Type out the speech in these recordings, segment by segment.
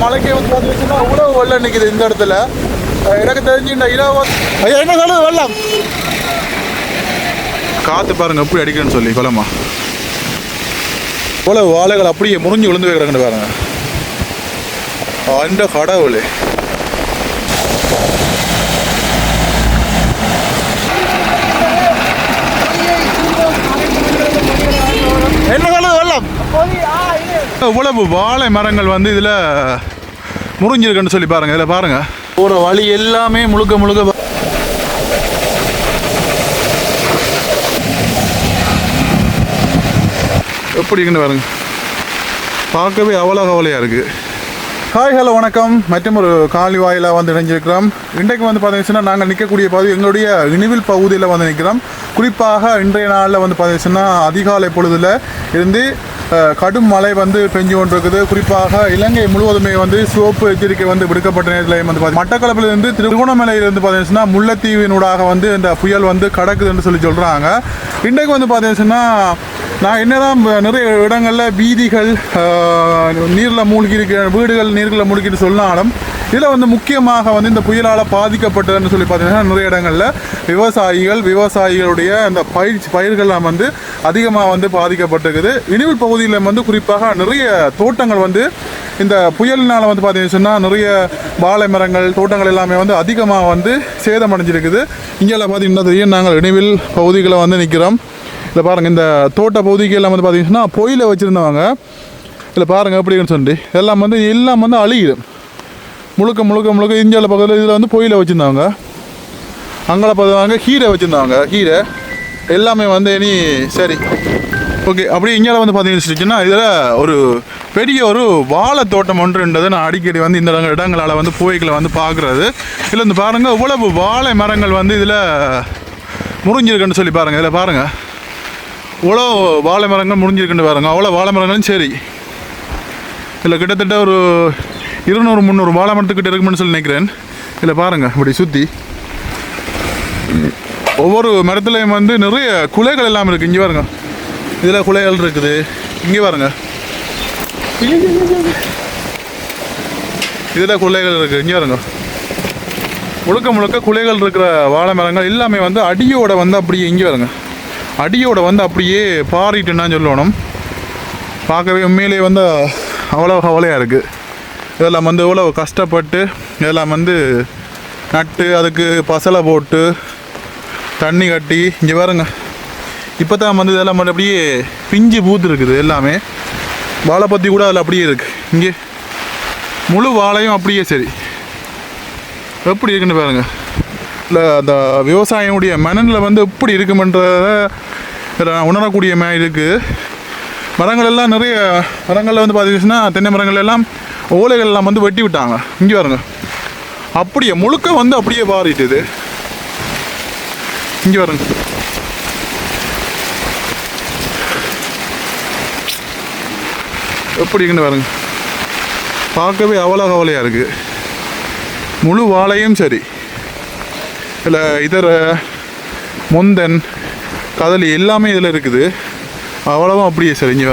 மலைக்கு வந்து பார்த்தீங்கன்னா உழவு வெள்ளம் நிற்குது இந்த இடத்துல. எனக்கு தெரிஞ்சு இந்த இரவு ஐயா என்ன சொல்லுது வெள்ளம்? காற்று பாருங்க எப்படி அடிக்கிறேன்னு சொல்லி குளமா இவ்வளவு வாழைகள் அப்படியே முறிஞ்சு விழுந்து வைக்கிறாங்கன்னு பாருங்க. அந்த கடவுளே என்ன சொல்லுது வெள்ளம் இவ்வளவு வாழை மரங்கள் வந்து இதில் முறிஞ்சிருக்குன்னு சொல்லி பாருங்க இதில் பாருங்க. போகிற வழி எல்லாமே முழுக்க முழுக்க எப்படிங்கன்னு பாருங்க. பார்க்கவே அவ்வளோ கவலையாக இருக்குது ஹாய் ஹலோ வணக்கம். மற்றும் ஒரு காலி வாயிலாக வந்து இணைஞ்சிருக்கிறோம். இன்றைக்கு வந்து பார்த்தீங்கன்னா நாங்கள் நிற்கக்கூடிய பகுதி எங்களுடைய இனிவில் பகுதியில் வந்து நிற்கிறோம். குறிப்பாக இன்றைய நாளில் வந்து பார்த்தீங்கன்னா அதிகாலை பொழுதில் இருந்து கடும் மழை வந்து பெஞ்சு கொண்டிருக்குது. குறிப்பாக இலங்கை முழுவதுமே வந்து சிவப்பு எச்சரிக்கை வந்து விடுக்கப்பட்ட நேரத்தில் வந்து மட்டக்களப்பிலிருந்து திருகோணமலையிலிருந்து பார்த்தீங்கன்னா முல்லைத்தீவினூடாக வந்து இந்த புயல் வந்து கடக்குதுன்னு சொல்லி சொல்கிறாங்க இன்றைக்கு வந்து பார்த்தீங்கன்னா நான் என்னதான் நிறைய இடங்களில் வீதிகள் நீரில் மூழ்கி இருக்கிற வீடுகள் நீரில் மூழ்கிட்டு சொன்னாலும் இதில் வந்து முக்கியமாக வந்து இந்த புயலால் பாதிக்கப்பட்டதுன்னு சொல்லி பார்த்தீங்கன்னா நிறைய இடங்களில் விவசாயிகள் விவசாயிகளுடைய அந்த பயிர் பயிர்கள்லாம் வந்து அதிகமாக வந்து பாதிக்கப்பட்டிருக்குது. இனிவில் பகுதியில் வந்து குறிப்பாக நிறைய தோட்டங்கள் வந்து இந்த புயலினால் வந்து பார்த்தீங்கன்னு சொன்னால் நிறைய வாழை மரங்கள் தோட்டங்கள் எல்லாமே வந்து அதிகமாக வந்து சேதமடைஞ்சிருக்குது. இங்கே பார்த்தீங்கன்னா தெரியும்? நாங்கள் இனிவில் பகுதிகளை வந்து நிற்கிறோம் இதில் பாருங்கள் இந்த தோட்ட பகுதிக்கெல்லாம் வந்து பார்த்தீங்கன்னா பொயில வச்சுருந்தவங்க. இதில் பாருங்கள் எப்படின்னு சொல்லி எல்லாம் வந்து எல்லாம் வந்து அழியுது. முழுக்க முழுக்க முழுக்க இந்தியாவில் பக்கத்தில் இதில் வந்து பொயில வச்சுருந்தாங்க. அங்கே பார்த்தாங்க கீரை வச்சுருந்தாங்க. கீரை எல்லாமே வந்து இனி சரி. ஓகே அப்படியே இங்கே வந்து பார்த்தீங்கன்னா இதில் ஒரு பெரிய ஒரு வாழை தோட்டம் ஒன்றுன்றது நான் அடிக்கடி வந்து இந்த இடங்களால் வந்து போய்களை வந்து பார்க்குறது இதில் வந்து பாருங்கள் இவ்வளவு வாழை மரங்கள் வந்து இதில் முறிஞ்சிருக்குன்னு சொல்லி பாருங்கள் இதில் பாருங்கள் இவ்வளோ வாழை மரங்கள் முடிஞ்சிருக்குன்னு பாருங்கள் அவ்வளோ வாழை மரங்களும் சரி. இதில் கிட்டத்தட்ட ஒரு இருநூறு முந்நூறு வாழை மரத்துக்கிட்ட இருக்குமென்னு சொல்லி நினைக்கிறேன். இதில் பாருங்கள் இப்படி சுற்றி ஒவ்வொரு மரத்துலையும் வந்து நிறைய குலைகள் எல்லாம் இருக்குது இங்கே பாருங்க. இதில் குலைகள் இருக்குது. இங்கே பாருங்க. இதில் குலைகள் இருக்குது இங்கே பாருங்க. முழுக்க முழுக்க குலைகள் இருக்கிற வாழை மரங்கள் எல்லாமே வந்து அடியோட வந்து அப்படியே இங்கே வருங்க அடியோட வந்து அப்படியே பாரிட்டுன்னா சொல்லணும். பார்க்கவே உண்மையிலே வந்து அவ்வளோ கவலையாக இருக்குது இதெல்லாம் வந்து எவ்வளோ கஷ்டப்பட்டு இதெல்லாம் வந்து நட்டு அதுக்கு பசலை போட்டு தண்ணி கட்டி இங்கே பாருங்க. இப்போ தான் வந்து இதெல்லாம் வந்து அப்படியே பிஞ்சு பூத்து இருக்குது எல்லாமே. வாழை பற்றி கூட அதில் அப்படியே இருக்குது இங்கே முழு வாழையும் அப்படியே சரி. எப்படி இருக்குன்னு பாருங்கள் இல்லை அந்த விவசாயினுடைய மனநிலை வந்து எப்படி இருக்குமென்றத உணரக்கூடிய மாதிரி இருக்குது மரங்கள் எல்லாம் நிறைய மரங்களில் வந்து பார்த்துக்கிச்சுன்னா தென்னை மரங்கள் எல்லாம் ஓலைகள்லாம் வந்து வெட்டி விட்டாங்க. இங்கே பாருங்க. அப்படியே முழுக்க வந்து அப்படியே பாறிட்டுது இங்கே பாருங்க. எப்படிங்கன்னு பாருங்க. பார்க்கவே அவ்வளோ கவலையாக இருக்குது முழு வாழையும் சரி. இல்லை இதர முந்தன் கதலி எல்லாமே இதில் இருக்குது. அவ்வளவும் அப்படியே சரி இங்கே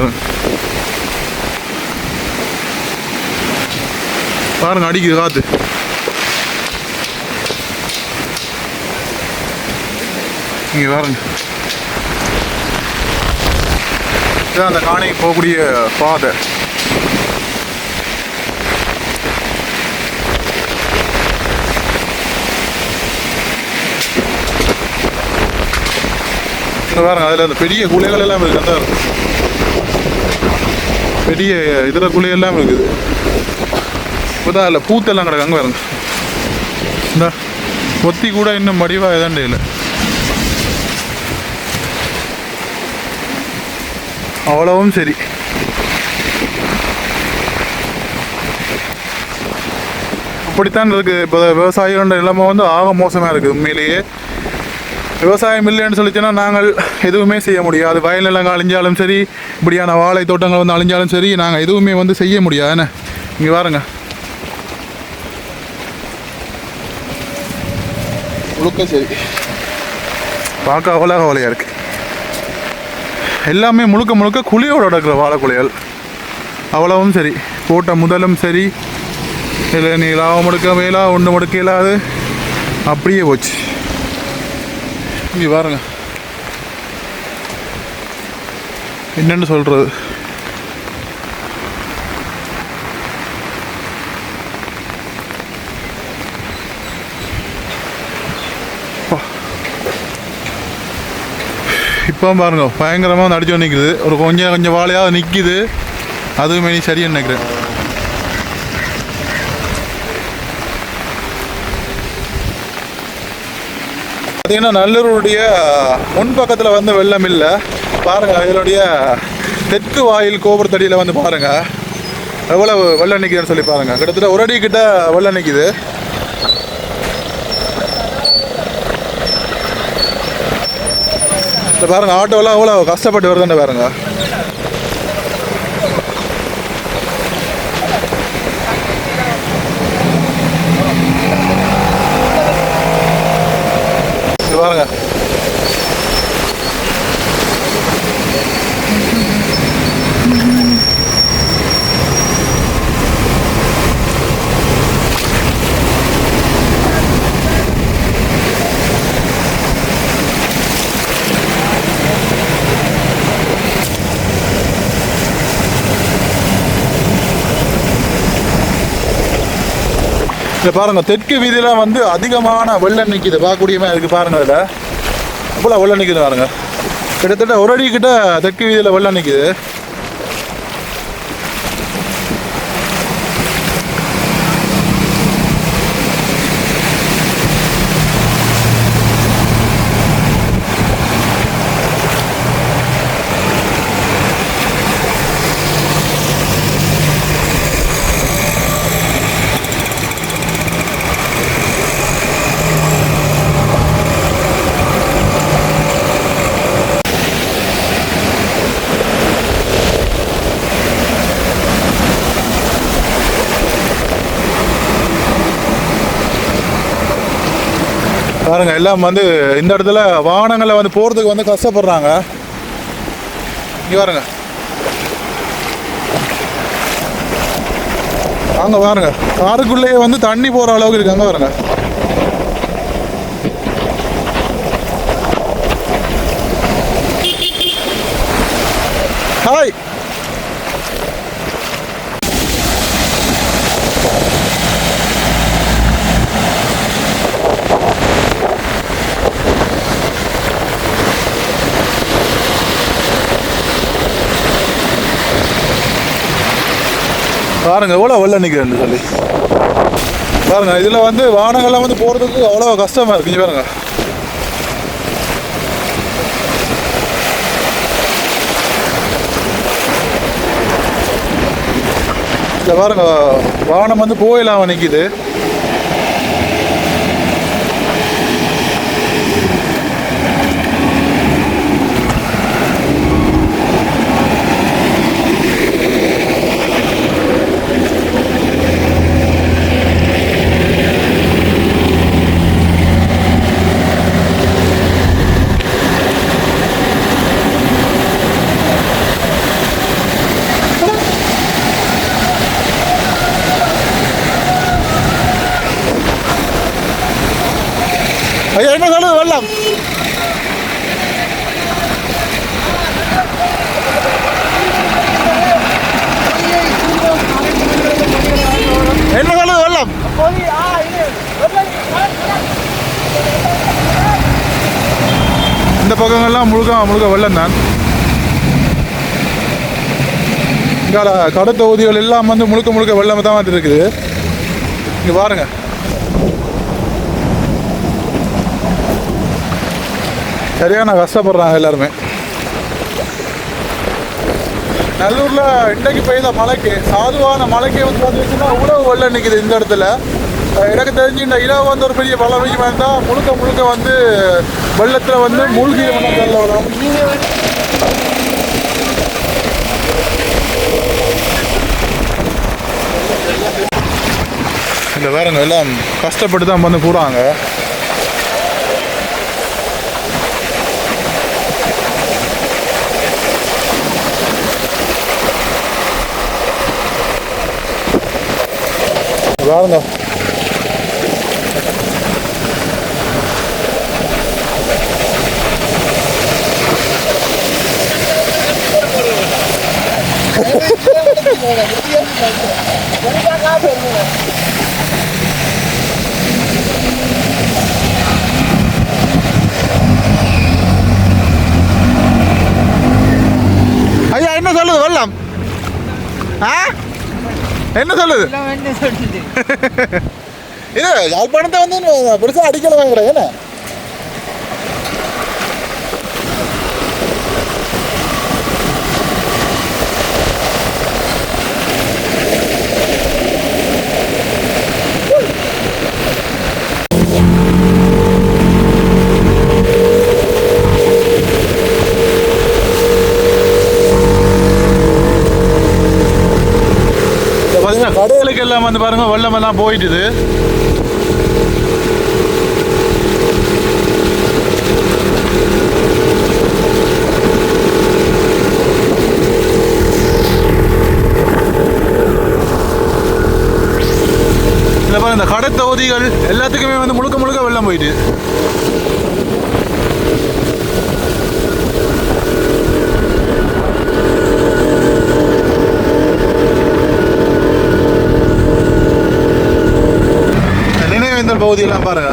பாருங்க அடிக்குது காத்து. இங்கே பாருங்க. இதான் அந்த காணைக்கு போகக்கூடிய பாதை. இங்க பாருங்க அதில் அந்த பெரிய குலைகள் எல்லாம் இருக்குது. அந்த பெரிய இதர குலை எல்லாம் இருக்குது. இப்போதான் இல்லை பூத்தெல்லாம் கிடக்கு அங்கே பாருங்க. இந்த ஒத்தி கூட இன்னும் மடிவாக எதாண்டே இல்லை. அவ்வளவும் சரி. அப்படித்தான் இருக்குது இப்போ விவசாயிகளோட நிலைமை வந்து ஆக மோசமாக இருக்குது உண்மையிலேயே. விவசாயம் இல்லைன்னு சொல்லிச்சுன்னா நாங்கள் எதுவுமே செய்ய முடியாது. வயல் நிலங்கள் அழிஞ்சாலும் சரி இப்படியான வாழை தோட்டங்கள் வந்து அழிஞ்சாலும் சரி நாங்கள் எதுவுமே வந்து செய்ய முடியாது. என்ன? இங்கே வாருங்க முழுக்க சரி பார்க்க அவ்வளோ கவலையாக இருக்குது எல்லாமே முழுக்க முழுக்க குழியோட நடக்கிற வாழை அவ்வளவும் சரி. போட்ட முதலும் சரி. இல்லை நீ லாபம் எடுக்க மேலா ஒன்று முடுக்க இல்லாது அப்படியே போச்சு. இங்கே பாருங்க. என்னென்னு சொல்கிறது இப்போ பாருங்க பயங்கரமாக நடிச்சு நிற்கிது நிற்குது ஒரு கொஞ்சம் கொஞ்சம் வாழையாக நிற்கிது அதுவுமே நீ சரியாக நினைக்கிறேன். பார்த்தீங்கன்னா நல்லூருடைய முன்பக்கத்தில் வந்து வெள்ளம் இல்லை. பாருங்க இதனுடைய தெற்கு வாயில் கோபுரத்தடியில் வந்து பாருங்க. எவ்வளவு வெள்ளம் நிற்கிதுன்னு சொல்லி பாருங்க. கிட்டத்தட்ட ஒரு அடி கிட்ட வெள்ளம் நிற்கிது இந்த பாருங்க ஆட்டோலாம் அவ்வளோ கஷ்டப்பட்டு வருதுன்னு பாருங்க இது பாருங்க இது பாருங்க. தெற்கு வீதியில வந்து அதிகமான வெள்ளம் நிற்கிது பார்க்கக்கூடியமே இருக்குது பாருங்க இதில். அவ்வளோ வெள்ளம் நிற்கிது பாருங்க. கிட்டத்தட்ட ஒரு அடி கிட்ட தெற்கு வீதியில் வெள்ளம் நிற்கிது பாருங்க எல்லாம் வந்து இந்த இடத்துல வாகனங்களை வந்து போகிறதுக்கு வந்து கஷ்டப்படுறாங்க. இங்கே பாருங்க. அங்கே பாருங்க காருக்குள்ளேயே வந்து தண்ணி போகிற அளவுக்கு இருக்காங்க அங்கே பாருங்க ஹாய் பாருங்க எவ்வளோ வெள்ளம் நிற்கிறேன்னு சொல்லி. பாருங்க இதில் வந்து வாகனங்கள்லாம் வந்து போகிறதுக்கு அவ்வளோ கஷ்டமாக இருக்கு. இங்க பாருங்க. இதில் பாருங்க வாகனம் வந்து போயிடலாம் நிற்கிது என்ன சொல்லுது வெள்ளம். என்ன சொல்லுது வெள்ளம். இந்த பக்கங்கள்லாம் முழுக்க முழுக்க வெள்ளம் தான் கடை தொகுதிகள் எல்லாம் வந்து முழுக்க முழுக்க வெள்ளம் தான் வந்து இருக்குது. இங்கே பாருங்கள் சரியான கஷ்டப்படுறாங்க எல்லாருமே. நல்லூர்ல இன்றைக்கு பெய்த மழைக்கு சாதுவான மழைக்கு வந்து பார்த்தீங்கன்னா உழவு வெள்ளம் நிற்குது இந்த இடத்துல. எனக்கு தெரிஞ்சு இந்த இரவு வந்து ஒரு பெரிய பல மணிக்கு வந்தால் முழுக்க முழுக்க வந்து வெள்ளத்தில் வந்து மூழ்கி வரும் இந்த வேறங்க எல்லாம் கஷ்டப்பட்டு தான் வந்து போகிறாங்க பாருங்க ஐயா என்ன சொல்லுது வெள்ளம் ஆ என்ன சொல்லுது? இது யாழ்ப்பாணத்தை வந்து பெருசாக அடிக்கல வாங்குறேன் என்ன இப்போ பார்த்தீங்கன்னா கடைகளுக்கு எல்லாம் வந்து பாருங்க வெள்ளம் எல்லாம் போயிட்டுது. இதில் பாருங்க இந்த கடை தொகுதிகள் எல்லாத்துக்குமே வந்து முழுக்க முழுக்க வெள்ளம் போயிட்டு இந்த நினைவேந்தல் பகுதியெல்லாம் பாருங்க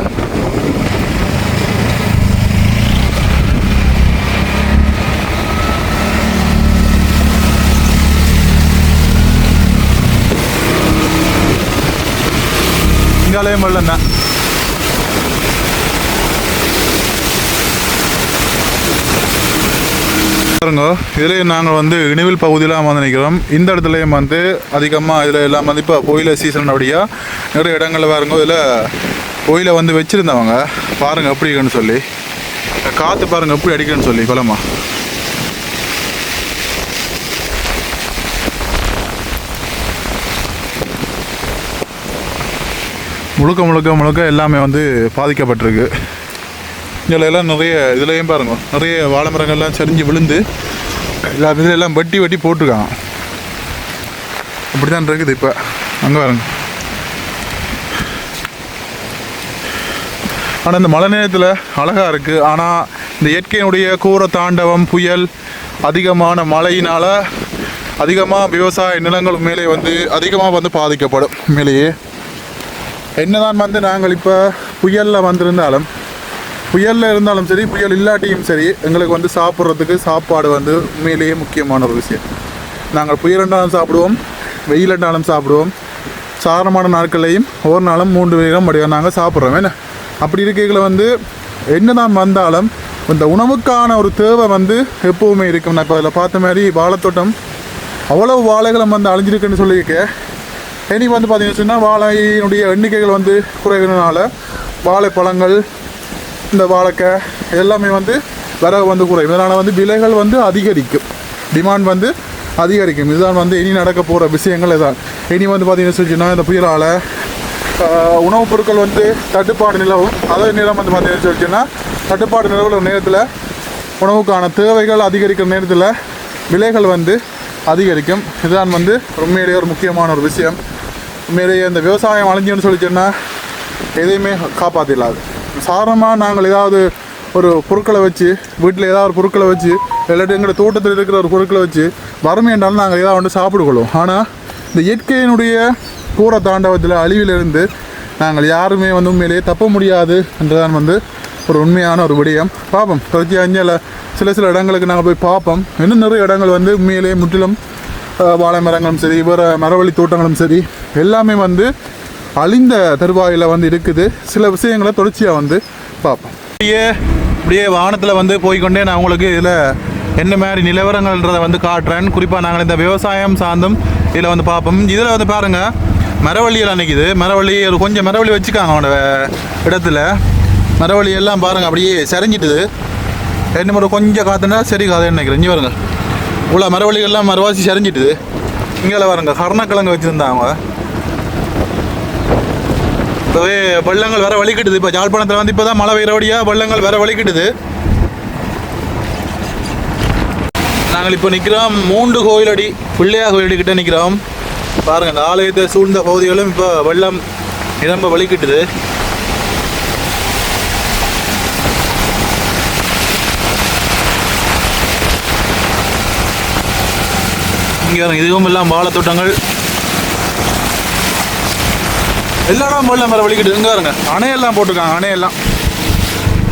இங்காலயம் வெள்ளம் தான் பாருங்க இதுலேயும் நாங்கள் வந்து இனிவில் பகுதியெலாம் வந்து நிற்கிறோம். இந்த இடத்துலையும் வந்து அதிகமாக இதில் எல்லாம் வந்து இப்போ கோயில சீசன் அப்படியா நிறைய இடங்களில் பாருங்க இதில் கோயிலை வந்து வச்சுருந்தவங்க பாருங்க எப்படி இருக்குன்னு சொல்லி. காற்று பாருங்க எப்படி அடிக்கணும்னு சொல்லி குளமா முழுக்க முழுக்க முழுக்க எல்லாமே வந்து பாதிக்கப்பட்டிருக்கு. இதில் எல்லாம் நிறைய இதுலேயும் பாருங்க நிறைய வாழை மரங்கள்லாம் சரிஞ்சு விழுந்து எல்லா இதில் எல்லாம் வெட்டி வெட்டி போட்டிருக்காங்க. அப்படி தான் இருக்குது இப்போ. அங்கே பாருங்கள் ஆனால் இந்த மழை நேரத்தில் அழகாக இருக்குது ஆனால் இந்த இயற்கையினுடைய கூர தாண்டவம் புயல் அதிகமான மழையினால் அதிகமாக விவசாய நிலங்கள் மேலே வந்து அதிகமாக வந்து பாதிக்கப்படும். மேலேயே என்னதான் வந்து நாங்கள் இப்போ புயலில் வந்திருந்தாலும் புயலில் இருந்தாலும் சரி புயல் இல்லாட்டியும் சரி எங்களுக்கு வந்து சாப்பிட்றதுக்கு சாப்பாடு வந்து உண்மையிலேயே முக்கியமான ஒரு விஷயம். நாங்கள் புயல் என்றாலும் சாப்பிடுவோம் வெயில் சாப்பிடுவோம். சாதாரணமான நாட்களையும் ஒவ்வொரு நாளும் மூன்று வேகம் படியாக நாங்கள் சாப்பிட்றோம் என்ன? அப்படி இருக்கையில் வந்து என்னதான் வந்தாலும் இந்த உணவுக்கான ஒரு தேவை வந்து எப்போவுமே இருக்கும். நான் இப்போ அதில் பார்த்த மாதிரி வாழைத்தோட்டம் அவ்வளவு வாழைகளும் வந்து அழிஞ்சிருக்குன்னு சொல்லியிருக்கேன் இனி வந்து பார்த்தீங்கன்னு சொன்னால் வாழையினுடைய எண்ணிக்கைகள் வந்து குறைகிறதுனால வாழைப்பழங்கள் இந்த வாழைக்காய் எல்லாமே வந்து விறகு வந்து குறையும். இதனால் வந்து விலைகள் வந்து அதிகரிக்கும். டிமாண்ட் வந்து அதிகரிக்கும். இதுதான் வந்து இனி நடக்க போகிற விஷயங்கள் இதான் இனி வந்து பார்த்தீங்கன்னு சொன்னால் இந்த புயலால் உணவுப் பொருட்கள் வந்து தட்டுப்பாடு நிலவும். அதே நிலம் வந்து பார்த்தீங்கன்னு சொல்லிச்சுன்னா தட்டுப்பாடு நிலவுற நேரத்தில் உணவுக்கான தேவைகள் அதிகரிக்கிற நேரத்தில் விலைகள் வந்து அதிகரிக்கும். இதுதான் வந்து உண்மையிலேயே ஒரு முக்கியமான ஒரு விஷயம். உண்மையிலேயே இந்த விவசாயம் அழிஞ்சுன்னு சொல்லிச்சுன்னா எதையுமே காப்பாற்றிடலாது சாதாரணமாக நாங்கள் ஏதாவது ஒரு பொருட்களை வச்சு வீட்டில் ஏதாவது ஒரு பொருட்களை வச்சு இல்லாட்டி எங்களோட தோட்டத்தில் இருக்கிற ஒரு பொருட்களை வச்சு வறுமை என்றாலும் நாங்கள் ஏதாவது வந்து சாப்பிடுக்கொள்வோம். ஆனால் இந்த இயற்கையினுடைய கூற தாண்டவத்தில் அழிவிலிருந்து நாங்கள் யாருமே வந்து உண்மையிலேயே தப்ப முடியாது என்றுதான் வந்து ஒரு உண்மையான ஒரு விடயம். பார்ப்போம் தொடர்ச்சி அஞ்சில் சில சில இடங்களுக்கு நாங்கள் போய் பார்ப்போம். இன்னும் நிறைய இடங்கள் வந்து உண்மையிலேயே முற்றிலும் வாழை மரங்களும் சரி வேறு மரவழி தோட்டங்களும் சரி எல்லாமே வந்து அழிந்த தருவாயில் வந்து இருக்குது. சில விஷயங்களை தொடர்ச்சியாக வந்து பார்ப்போம். அப்படியே இப்படியே வானத்தில் வந்து போய்க்கொண்டே நான் உங்களுக்கு இதில் என்ன மாதிரி நிலவரங்கள்ன்றதை வந்து காட்டுறேன். குறிப்பாக நாங்கள் இந்த விவசாயம் சார்ந்தும் இதில் வந்து பார்ப்போம். இதில் வந்து பாருங்கள் மரவள்ளியெல்லாம் நிற்கிது மரவள்ளி ஒரு கொஞ்சம் மரவள்ளி வச்சுக்காங்க அவனோட இடத்துல. மரவள்ளி எல்லாம் பாருங்கள் அப்படியே சரிஞ்சிட்டுது. என்ன ஒரு கொஞ்சம் காத்துனா சரி காதுன்னு நினைக்கிறேன். இங்கே வருங்க இவ்வளோ மரவள்ளிகள்லாம் மரவாசி சரிஞ்சிட்டுது. இங்கே பாருங்க கருணக்கிழங்கு வச்சுருந்தாங்க இப்போவே வெள்ளங்கள் வேற வலிக்கிட்டுது. இப்போ ஜாழ்ப்பாணத்தில் வந்து இப்போ தான் மழை பெய்கிறபடியாக வெள்ளங்கள் வேற வலிக்கிட்டுது. நாங்கள் இப்போ நிற்கிறோம் மூன்று கோயிலடி பிள்ளையா கோயிலடி கிட்டே நிற்கிறோம் பாருங்கள் இந்த ஆலயத்தை சூழ்ந்த பகுதிகளும் இப்போ வெள்ளம் நிரம்ப வலிக்கிட்டுது இங்கே இதுவும் எல்லாம் வாழைத்தோட்டங்கள். எல்லாரும் வெள்ளம் வேறு வலிக்கிட்டு இங்கே பாருங்க அணையெல்லாம் போட்டிருக்காங்க அணையெல்லாம்.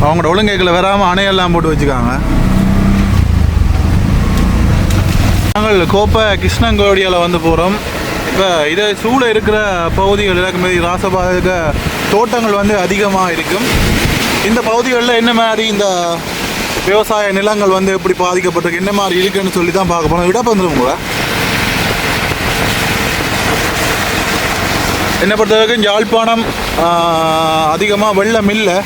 அவங்களோட ஒழுங்கைகளை வராமல் அணையெல்லாம் போட்டு வச்சுக்காங்க. நாங்கள் கோப்பை கிருஷ்ணங்கோடியால் வந்து போகிறோம் இப்போ இதை சூழ இருக்கிற பகுதிகள் எல்லாருக்குமே ராசபாக தோட்டங்கள் வந்து அதிகமாக இருக்கும். இந்த பகுதிகளில் என்ன மாதிரி இந்த விவசாய நிலங்கள் வந்து எப்படி பாதிக்கப்பட்டிருக்கு? என்ன மாதிரி இருக்குன்னு சொல்லி தான் பார்க்க போகிறோம் விட வந்துடும் கூட என்னை பொறுத்த வரைக்கும் யாழ்ப்பாணம் அதிகமாக வெள்ளம் இல்லை.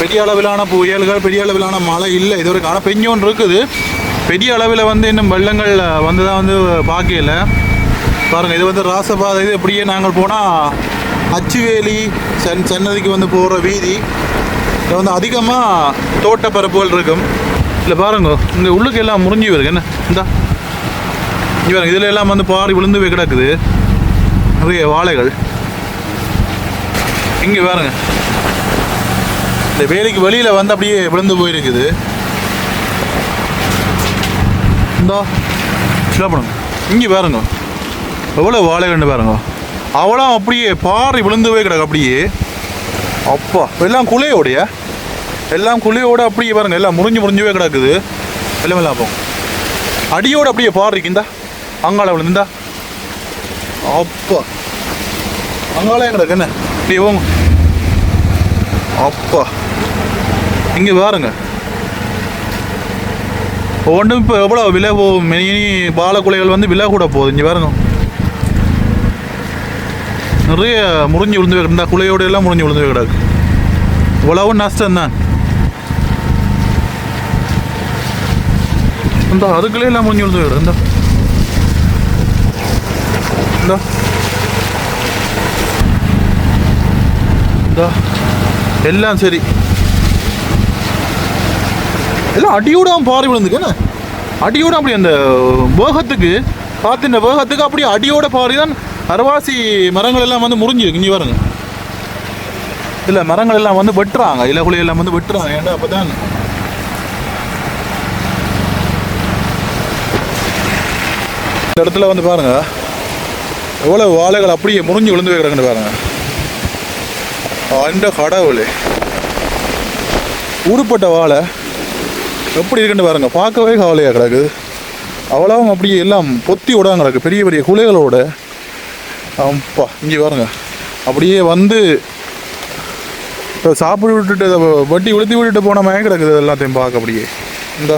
பெரிய அளவிலான புயல்கள் பெரிய அளவிலான மழை இல்லை. இது வரைக்கும் ஆனால் பெஞ்சோன்னு இருக்குது. பெரிய அளவில் வந்து இன்னும் வெள்ளங்கள் வந்து தான் வந்து பார்க்கல பாருங்கள் இது வந்து ராசபாதை. இது இப்படியே நாங்கள் போனால் அச்சுவேலி சென் சன்னதிக்கு வந்து போகிற வீதி. இதில் வந்து அதிகமாக தோட்டப்பரப்புகள் இருக்கும். இல்லை பாருங்க இங்கே உள்ளுக்கு எல்லாம் முறிஞ்சி வருது என்ன? இந்தா. இங்கே பாருங்க இதில் எல்லாம் வந்து பாரி விழுந்து போய் கிடக்குது. நிறைய வாழைகள். இங்கே பாருங்க. இந்த வேலைக்கு வெளியில் வந்து அப்படியே விழுந்து போயிருக்குது. இந்தா. சில பண்ணுங்க இங்கே பாருங்க. எவ்வளோ வாழை கண்டு பாருங்க. அவ்வளோ அப்படியே பாறை விழுந்து போய் கிடக்கு அப்படியே. அப்பா எல்லாம் குலையோடைய எல்லாம் குழியோட அப்படியே பாருங்க எல்லாம் முறிஞ்சு முறிஞ்சுவே கிடக்குது. எல்லாம் எல்லாம் அப்போ அடியோட அப்படியே பாறை இந்தா அங்காள விழுந்தா? அப்பா. அங்காளம் கிடக்கு என்ன? அப்படியே போங்க அப்பா. இங்கே பாருங்க. ஒன்றும் இப்போ எவ்வளோ விலை போகும்? மினி பாலக்குலைகள் வந்து விலை கூட போகுது. இங்கே பாருங்க. நிறைய முறிஞ்சு விழுந்து போய் கிடந்தா எல்லாம் முறிஞ்சு விழுந்து போய் கிடக்கு. இவ்வளவும் நஷ்டம் தான். இந்த அதுக்குள்ளே எல்லாம் முறிஞ்சு விழுந்து போய் கிடக்கு. இந்த. எல்லாம் சரி. எல்லாம் அடியோட பாறை விழுந்துக்கு என்ன? அடியோட அப்படி அந்த வேகத்துக்கு பார்த்து இந்த வேகத்துக்கு அப்படியே அடியோட பாறை தான் அருவாசி மரங்கள் எல்லாம் வந்து முறிஞ்சிருக்கு இங்கே வருங்க இல்லை மரங்கள் எல்லாம் வந்து வெட்டுறாங்க. இலகுலை எல்லாம் வந்து வெட்டுறாங்க. ஏன்டா அப்போ தான் இந்த இடத்துல வந்து பாருங்க. எவ்வளோ வாழைகள் அப்படியே முறிஞ்சு விழுந்து வைக்கிறாங்கன்னு பாருங்க. அந்த கடவுளே. உருப்பட்ட வாழை எப்படி இருக்குன்னு பாருங்க. பார்க்கவே கவலையாக கிடக்குது அவ்வளவும் அப்படியே எல்லாம் பொத்தி விடாங்க கிடக்கு. பெரிய பெரிய குலைகளோட அப்பா இங்கே பாருங்க. அப்படியே வந்து இப்போ சாப்பிட்டு விட்டுட்டு வட்டி உளுத்தி விட்டுட்டு போன மாதிரி கிடக்குது எல்லாத்தையும் பார்க்க அப்படியே. இந்த.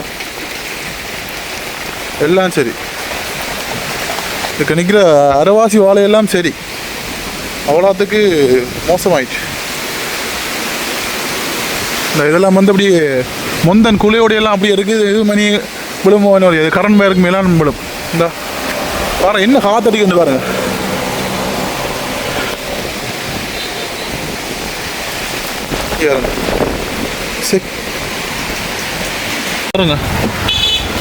எல்லாம் சரி. இதுக்கு நிற்கிற அரைவாசி வாழையெல்லாம் சரி. அவ்வளோத்துக்கு மோசமாயிடுச்சு இந்த இதெல்லாம் வந்து அப்படியே முந்தன் குழியோட அப்படியே இருக்குது. இது மணி விழுமோன்னு ஒரு கரண்ட் பேருக்கு மேலான் விழும். இந்த. பாருங்க என்ன காத்தடிக்குன்னு பாருங்கள் இங்க பாருங்க.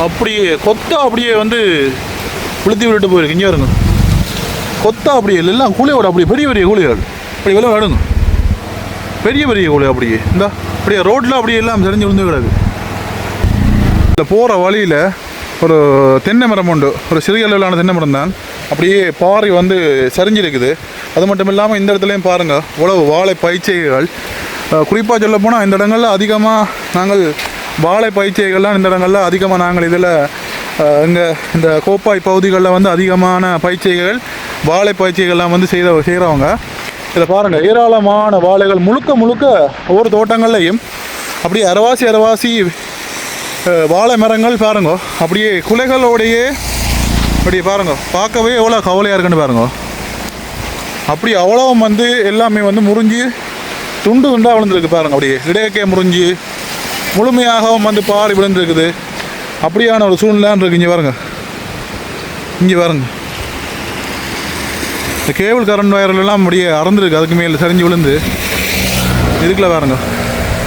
அப்படியே கொத்தா அப்படியே வந்து விழுத்தி விட்டுட்டு போயிருக்கு. இங்கே பாருங்க கொத்தா அப்படியே இல்லை, எல்லாம் கூலியோட அப்படியே பெரிய பெரிய கூலிகள் அப்படி விலை வேடுங்க பெரிய பெரிய கூலி அப்படியே. இந்த அப்படியே ரோட்டில் அப்படியே எல்லாம் தெரிஞ்சு விழுந்து கிடக்கு. இந்த போகிற வழியில் ஒரு தென்னை மரம் உண்டு. ஒரு சிறிய அளவிலான தென்னை மரம் தான். அப்படியே பாறை வந்து சரிஞ்சிருக்குது. அது மட்டும் இல்லாமல் இந்த இடத்துலையும் பாருங்கள் இவ்வளவு வாழை பயிற்சிகள். குறிப்பாக சொல்ல போனால் இந்த இடங்களில் அதிகமாக நாங்கள் வாழை பயிற்சிகள்லாம் இந்த இடங்களில் அதிகமாக நாங்கள் இதில் இங்கே இந்த கோப்பாய் பகுதிகளில் வந்து அதிகமான பயிற்சிகள் வாழை பயிற்சிகள்லாம் வந்து செய்த செய்கிறவங்க இதில் பாருங்கள் ஏராளமான வாழைகள் முழுக்க முழுக்க ஒவ்வொரு தோட்டங்கள்லையும் அப்படியே அரவாசி அரவாசி வாழை மரங்கள் பாருங்க. அப்படியே குலைகளோடையே அப்படியே பாருங்க. பார்க்கவே எவ்வளோ கவலையாக இருக்குன்னு பாருங்க. அப்படி அவ்வளோ வந்து எல்லாமே வந்து முறிஞ்சு துண்டு துண்டாக விழுந்துருக்கு பாருங்க அப்படியே. இடையக்கே முறிஞ்சு முழுமையாகவும் வந்து பாறை விழுந்துருக்குது. அப்படியான ஒரு சூழ்நிலைன்னு இருக்கு இங்கே பாருங்க. இங்கே பாருங்க. இந்த கேபிள் கரண்ட் வயர்ல அப்படியே அறந்துருக்கு அதுக்கு மேலே சரிஞ்சு விழுந்து. இதுக்குள்ள பாருங்க.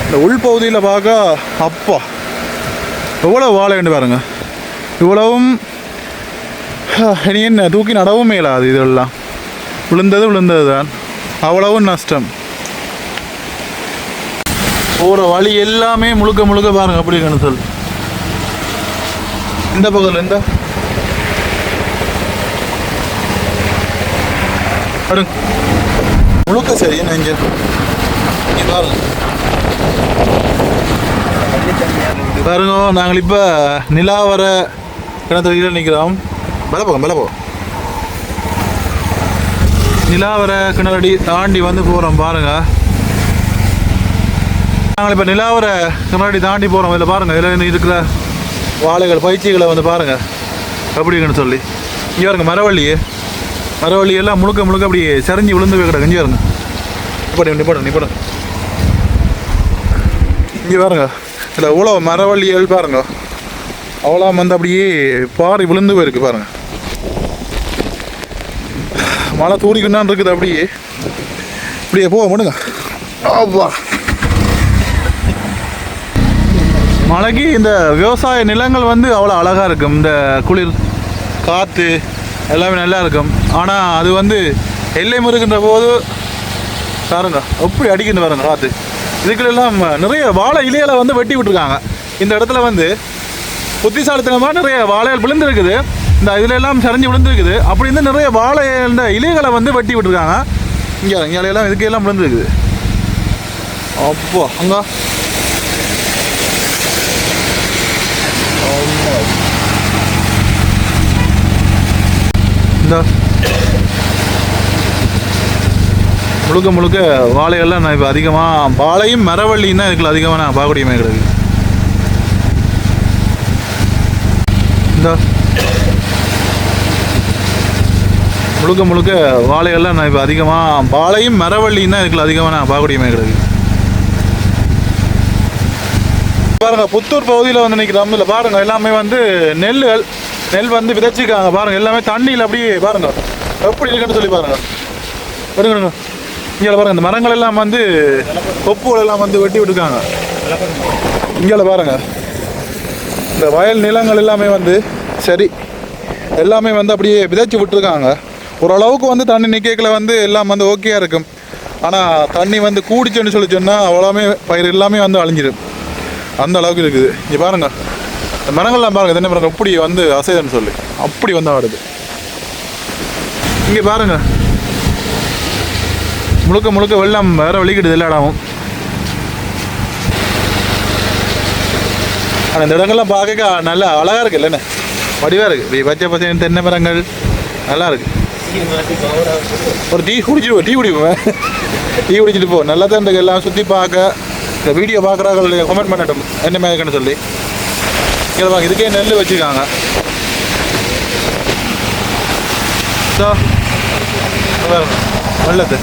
இந்த உள்பகுதியில் பார்க்க அப்பா. எவ்வளோ வாழ வேண்டு பாருங்க. இவ்வளவும் இனி என்ன தூக்கி நடவும் மேலாது இதெல்லாம். விழுந்தது விழுந்தது தான் அவ்வளவும் நஷ்டம். போகிற வழி எல்லாமே முழுக்க முழுக்க பாருங்க அப்படி கணுசல் இந்த பக்கத்தில் இந்த. முழுக்க சரி நெஞ்சு இங்கே பாருங்க. பாருங்க நாங்கள் இப்போ நிலாவர கிணத்துல நிற்கிறோம் மேலே போகும் மேலே போகும் நிலாவர கிணறடி தாண்டி வந்து போகிறோம் பாருங்கள் நாங்கள் இப்போ நிலாவர கண்ணாடி தாண்டி போகிறோம் இதில் பாருங்கள் இதில் இருக்கிற வாழைகள் பயிற்சிகளை வந்து பாருங்கள் எப்படி சொல்லி. இங்கே பாருங்க மரவள்ளி. மரவள்ளி எல்லாம் முழுக்க முழுக்க அப்படி சரிஞ்சு விழுந்து போய் கிடக்கு. இங்கே பாருங்க. நிப்படு நிப்படு நிப்படு இங்கே பாருங்க. இதில் இவ்வளோ மரவள்ளிகள் பாருங்க. அவ்வளோ வந்து அப்படியே பாறை விழுந்து போயிருக்கு பாருங்கள் மழை தூரிக்கிட்டான் இருக்குது அப்படியே. இப்படியே போக முடியுங்க ஆவா மழைக்கு இந்த விவசாய நிலங்கள் வந்து அவ்வளோ அழகாக இருக்கும். இந்த குளிர் காற்று எல்லாமே நல்லா இருக்கும். ஆனால் அது வந்து எல்லை முறுகின்ற போது பாருங்க எப்படி அடிக்கின்ற பாருங்க காற்று. இதுக்குள்ளெல்லாம் நிறைய வாழை இலைகளை வந்து வெட்டி விட்டுருக்காங்க. இந்த இடத்துல வந்து புத்திசாலித்தனமாக நிறைய வாழைகள் விழுந்துருக்குது. இந்த இதில் எல்லாம் சரிஞ்சு விழுந்துருக்குது. அப்படி இருந்து நிறைய வாழை இந்த இலைகளை வந்து வெட்டி விட்டுருக்காங்க. இங்கே இங்கே எல்லாம் இதுக்கு எல்லாம் விழுந்துருக்குது. அப்போ அங்கே இந்த முழுக்க முழுக்க வாழைகள்லாம் நான் இப்போ அதிகமாக வாழையும் மரவள்ளியும் தான் இதுக்குள்ள அதிகமாக நான் பார்க்கக்கூடிய கிடக்கு. இந்த முழுக்க முழுக்க வாழைகள்லாம் நான் இப்போ அதிகமாக வாழையும் மரவள்ளியும் தான் இதுக்குள்ள அதிகமாக நான் பார்க்கக்கூடிய கிடக்கு. பாருங்க புத்தூர் பகுதியில் வந்து நிற்கிறோம் இதில் பாருங்க எல்லாமே வந்து நெல்லுகள். நெல் வந்து விதைச்சிருக்காங்க. பாருங்க எல்லாமே தண்ணியில் அப்படியே பாருங்க. எப்படி இருக்குன்னு சொல்லி பாருங்க. விடுங்க இங்கே பாருங்க இந்த மரங்கள் எல்லாம் வந்து கொப்புகள் எல்லாம் வந்து வெட்டி விட்டுருக்காங்க. இங்கே பாருங்க. இந்த வயல் நிலங்கள் எல்லாமே வந்து சரி எல்லாமே வந்து அப்படியே விதைச்சி விட்டுருக்காங்க. ஓரளவுக்கு வந்து தண்ணி நிற்கல வந்து எல்லாம் வந்து ஓகேயா இருக்கும். ஆனால் தண்ணி வந்து கூடிச்சுன்னு சொல்லி சொன்னால் அவ்வளோமே பயிர் எல்லாமே வந்து அழிஞ்சிடும் அந்த அளவுக்கு இருக்குது. இங்கே பாருங்க. இந்த மரங்கள்லாம் பாருங்க தென்னை மரங்கள் அப்படி வந்து அசைதுன்னு சொல்லி. அப்படி வந்து ஆடுது. இங்கே பாருங்க. முழுக்க முழுக்க வெள்ளம் வேற வலிக்கிடுது எல்லா இடமும் ஆனால் இந்த இடங்கள்லாம் பார்க்க நல்லா அழகாக இருக்கு இல்லைண்ணே? வடிவாக இருக்கு. இப்படி பச்சை பச்சை தென்னை மரங்கள் நல்லா இருக்கு. ஒரு டீ குடிச்சிட்டு போ டீ குடிப்போம். டீ குடிச்சிட்டு போ. நல்லா தான் இருக்கு. எல்லாம் சுற்றி பார்க்க. இந்த வீடியோ பார்க்குறாங்க கமெண்ட் பண்ணட்டும். என்ன மாதிரி இருக்குன்னு சொல்லி. இதில் பாருங்க இதுக்கே நெல் வச்சுருக்காங்க. ஸோ வெள்ளத்து.